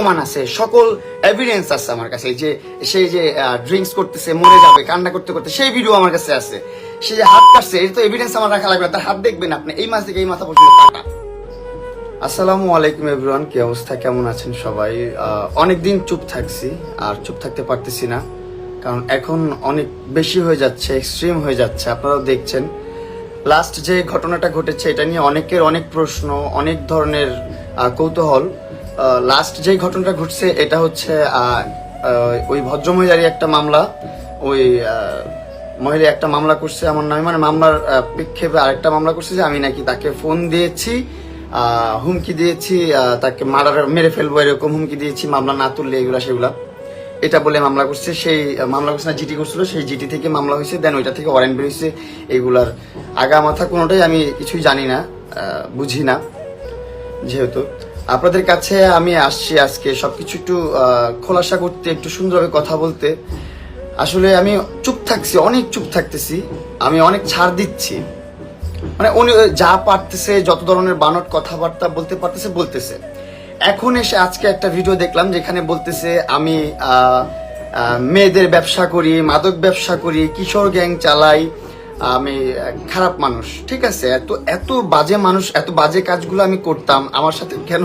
প্রমাণ আছে, সকল এভিডেন্স আছে আমার কাছে। যে, সে যে ড্রিঙ্কস করতেছে, মরে যাবে, কান্না করতে করতে, সেই ভিডিও আমার কাছে আছে। সে যে হাত কাটছে, এটা তো এভিডেন্স আমার রাখা লাগবে তার হাত দেখবেন আপনি, এই মাস থেকে এই মাথা পর্যন্ত কাটা। আসসালামু আলাইকুম এভরিওয়ান কি অবস্থা, কেমন আছেন সবাই? অনেক দিন চুপ থাকছি, আর চুপ থাকতে পারতেছি না, কারণ এখন অনেক বেশি হয়ে যাচ্ছে এক্সট্রিম হয়ে যাচ্ছে, আপনারাও দেখছেন। লাস্ট যে ঘটনাটা ঘটেছে, এটা নিয়ে অনেকের অনেক প্রশ্ন, অনেক ধরনের কৌতূহল। লাস্ট যে ঘটনাটা ঘটছে, এটা হচ্ছে ওই ভদ্রমহিলারই একটা মামলা। ওই মহিলা একটা মামলা করছে, আমার নামে মানে মামলার প্রেক্ষেপে আরেকটা মামলা করছে যে আমি নাকি তাকে ফোন দিয়েছি হুমকি দিয়েছি তাকে মারার মেরে ফেলব এরকম হুমকি দিয়েছি, মামলা না তুললে এগুলা সেগুলা। এটা বলে মামলা করছে, সেই, মামলা করছে না, জিটি করছিল, সেই জিটি থেকে মামলা হয়েছে দেন ওইটা থেকে ওয়ারেন্ট বেরিয়েছে এগুলার আগা মাথা কোনোটাই আমি কিছুই জানি না বুঝি না, যেহেতু। আপনাদের কাছে আমি আসছি আজকে সবকিছু একটু খোলাসা করতে, একটু সুন্দরভাবে কথা বলতে। আসলে আমি চুপ থাকছি, অনেক চুপ থাকতেছি। আমি অনেক ছাড় দিচ্ছি। মানে উনি যা পারতেছে, যত ধরনের বানট কথাবার্তা বলতে পারতেছে, বলতেছে। এখন এসে আজকে একটা ভিডিও দেখলাম যেখানে বলতেছে, আমি মেয়েদের ব্যবসা করি, মাদক ব্যবসা করি, কিশোর গ্যাং চালাই আমি খারাপ মানুষ, ঠিক আছে? এত এত বাজে মানুষ, এত বাজে কাজগুলো আমি করতাম, আমার সাথে কেন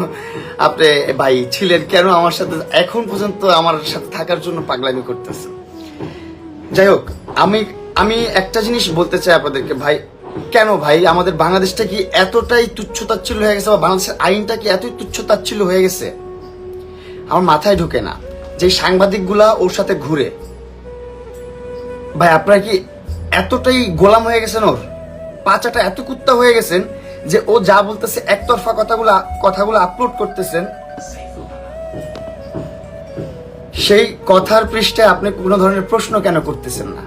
আপনি ভাই ছিলেন? কেন আমার সাথে এখন পর্যন্ত আমার সাথে থাকার জন্য পাগলামি করতেছে যাই হোক, আমি আমি একটা জিনিস বলতে চাই আপনাদেরকে, ভাই, কেন ভাই? আমাদের বাংলাদেশটা কি এতটাই তুচ্ছ তাচ্ছিল্য হয়ে গেছে বা বাংলাদেশের আইনটা কি এতই তুচ্ছ তাচ্ছিল্য হয়ে গেছে? আমার মাথায় ঢোকে না যে সাংবাদিকগুলা ওর সাথে ঘুরে। ভাই, আপনারা কি এতটাই গোলাম হয়ে গেছেন ওর। পাচাটা এত কুত্তা হয়ে গেছেন যে ও যা বলতেছে, একতরফা কথাগুলো কথাগুলো আপলোড করতেছেন। সেই কথার পৃষ্ঠে আপনি কোনো ধরনের প্রশ্ন কেন করতেছেন না?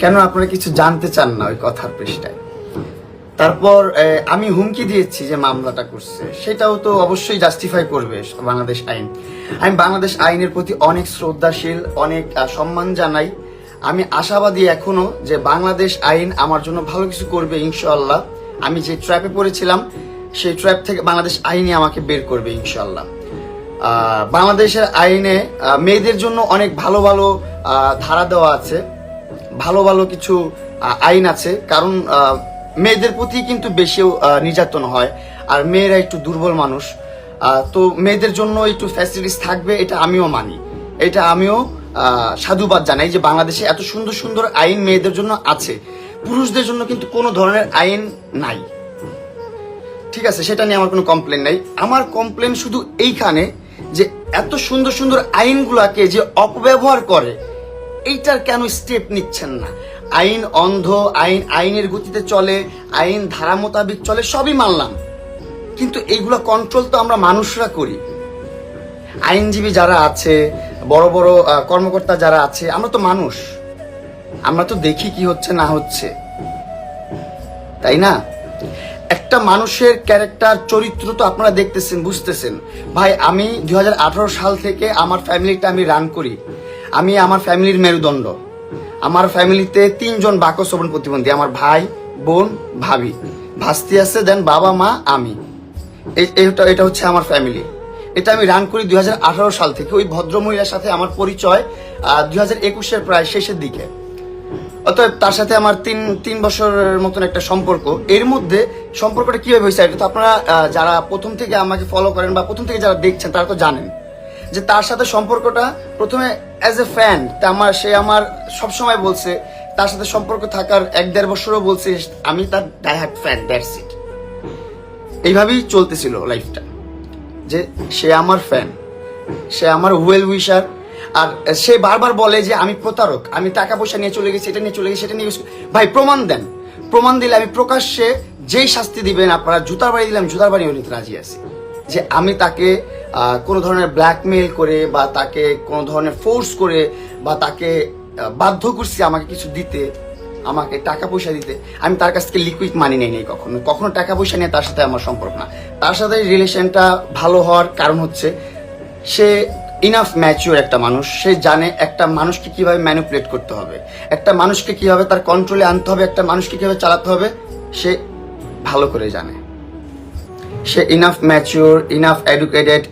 কেন আপনারা কিছু জানতে চান না ওই কথার পৃষ্ঠায়? তারপর আমি হুমকি দিয়েছি যে মামলাটা করছে। সেটাও তো অবশ্যই জাস্টিফাই করবে বাংলাদেশ আইন। আমি বাংলাদেশ আইনের প্রতি অনেক শ্রদ্ধাশীল, অনেক সম্মান জানাই। আমি আশাবাদী এখনও যে বাংলাদেশ আইন আমার জন্য ভালো কিছু করবে ইনশাল্লাহ আমি যে ট্র্যাপে পড়েছিলাম, সেই ট্র্যাপ থেকে বাংলাদেশ আইনই আমাকে বের করবে ইনশাল্লাহ বাংলাদেশের আইনে মেয়েদের জন্য অনেক ভালো ভালো ধারা দেওয়া আছে। ভালো ভালো কিছু আইন আছে। কারণ মেয়েদের প্রতি কিন্তু বেশি নির্যাতন হয়। আর মেয়েরা একটু দুর্বল মানুষ। তো মেয়েদের জন্য একটু ফ্যাসিলিটিস থাকবে, এটা আমিও মানি। এটা আমিও সাধুবাদ জানাই যে বাংলাদেশে এত সুন্দর সুন্দর আইন মেয়েদের জন্য আছে। পুরুষদের জন্য কিন্তু কোনো ধরনের আইন নাই। ঠিক আছে, সেটা নিয়ে আমার কোনো কমপ্লেন নাই। আমার কমপ্লেন শুধু এইখানে যে এত সুন্দর সুন্দর আইনগুলাকে যে অপব্যবহার করে, এইটার কেন স্টেপ নিচ্ছেন না? আইন অন্ধ, আইন আইনের গতিতে চলে, আইন ধারা মোতাবেক চলে, সবই মানলাম। কিন্তু এইগুলা কন্ট্রোল তো আমরা মানুষরা করি। আইনজীবী যারা আছে বড় বড় কর্মকর্তা যারা আছে, আমরা তো মানুষ। আমরা তো দেখি কি হচ্ছে, না হচ্ছে। তাই না? একটা মানুষের ক্যারেক্টার চরিত্র তো আপনারা দেখতেছেন, বুঝতেছেন। ভাই, আমি দু হাজার আঠেরো সাল থেকে আমার ফ্যামিলিটা আমি রান করি। আমি আমার ফ্যামিলির মেরুদণ্ড। আমার ফ্যামিলিতে তিনজন বাকসবন প্রতিবন্ধী, আমার ভাই, বোন, ভাবি। ভাস্তি আছে দেন বাবা, মা, আমি। এটা এটা হচ্ছে আমার ফ্যামিলি এটা আমি রান করি দুই হাজার আঠারো সাল থেকে। ওই ভদ্রমহিলার সাথে আমার পরিচয় দুই হাজার একুশের প্রায় শেষের দিকে। অতএব তার সাথে আমার তিন তিন বছরের মতন একটা সম্পর্ক। এর মধ্যে সম্পর্কটা কীভাবে হয়েছে এটা তো আপনারা যারা প্রথম থেকে আমাকে ফলো করেন বা প্রথম থেকে যারা দেখছেন, তারা তো জানেন। যে তার সাথে সম্পর্কটা প্রথমে অ্যাজ এ ফ্যান তা আমার, সে আমার সবসময় বলছে, তার সাথে সম্পর্ক থাকার এক দেড় বছরও বলছে, আমি তার ডাইহার্ট ফ্যান দ্যাটস ইট এইভাবেই চলতেছিল লাইফটা যে সে আমার ফ্যান সে আমার ওয়েল উইশার আর সে বারবার বলে যে আমি প্রতারক, আমি টাকা পয়সা নিয়ে চলে গেছি, এটা নিয়ে চলে গেছি, সেটা নিয়ে। ভাই, প্রমাণ দেন, প্রমাণ দিলে আমি প্রকাশ্যে যেই শাস্তি দিবেন, আপনারা জুতার বাড়ি দিলাম, জুতার বাড়ি নিতে রাজি আছি যে আমি তাকে কোনো ধরনের ব্ল্যাকমেল করে বা তাকে কোনো ধরনের ফোর্স করে বা তাকে বাধ্য করছি আমাকে কিছু দিতে আমাকে টাকা পয়সা দিতে। আমি তার কাছ থেকে লিকুইড মানি নেই কখনো। কখনো টাকা পয়সা নিয়ে তার সাথে আমার সম্পর্ক না। তার সাথে রিলেশনটা ভালো হওয়ার কারণ হচ্ছে, সে ইনাফ ম্যাচিওর একটা মানুষ। সে জানে একটা মানুষকে কীভাবে ম্যানিপুলেট করতে হবে। একটা মানুষকে কীভাবে তার কন্ট্রোলে আনতে হবে, একটা মানুষকে কীভাবে চালাতে হবে, সে ভালো করে জানে। সে ইনাফ ম্যাচিওর ইনাফ এডুকেটেড